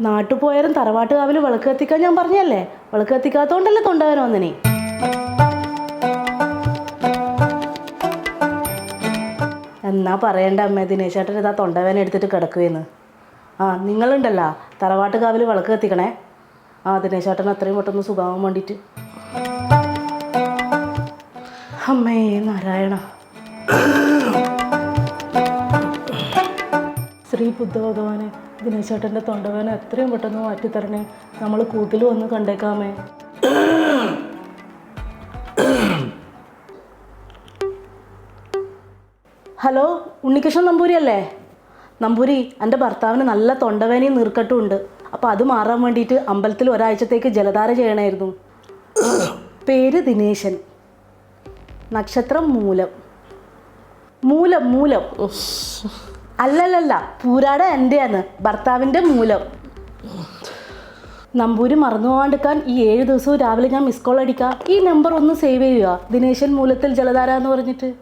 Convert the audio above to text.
നാട്ടു പോയാലും തറവാട്ട് കാവിൽ വിളക്ക് കത്തിക്കാൻ ഞാൻ പറഞ്ഞല്ലേ? വിളക്ക് കത്തിക്കാത്തോണ്ടല്ലേ തൊണ്ടവേന വന്നിനി. എന്നാ പറയണ്ട അമ്മ ദിനേശേട്ടൻ ഇതാ തൊണ്ടവേന എടുത്തിട്ട് കിടക്കുവേന്ന് ആ നിങ്ങളുണ്ടല്ലോ തറവാട്ട് കാവിൽ വിളക്ക് കത്തിക്കണേ? ആ ദിനേശേട്ടൻ അത്രയും പെട്ടെന്ന് സുഖമാവാൻ വേണ്ടിയിട്ട്. അമ്മേ നാരായണ. ശ്രീ ബുദ്ധ ഭഗവാനെ ദിനേശേട്ടന്റെ തൊണ്ടവേന എത്രയും പെട്ടെന്ന് മാറ്റിത്തരണേ. നമ്മൾ കൂട്ടിൽ വന്ന് കണ്ടേക്കാമേ. ഹലോ ഉണ്ണികൃഷ്ണൻ നമ്പൂരി അല്ലേ? നമ്പൂരി എന്റെ ഭർത്താവിന് നല്ല തൊണ്ടവേനയും നീർക്കെട്ടും ഉണ്ട്. അപ്പോൾ അത് മാറാൻ വേണ്ടിയിട്ട് അമ്പലത്തിൽ ഒരാഴ്ചത്തേക്ക് ജലധാര ചെയ്യണമായിരുന്നു. പേര് ദിനേശൻ. നക്ഷത്രം മൂലം. മൂലം മൂലം. അല്ലല്ലല്ല പൂരാട എന്റെയാണ് ഭർത്താവിന്റെ മൂലം. നമ്പൂരി മറന്നു പോകാണ്ടിരിക്കാൻ ഈ ഏഴ് ദിവസവും രാവിലെ ഞാൻ മിസ് കോൾ അടിക്കാം. ഈ നമ്പർ ഒന്ന് സേവ് ചെയ്യുക. ദിനേശൻ മൂലത്തിൽ ജലധാര എന്ന് പറഞ്ഞിട്ട്.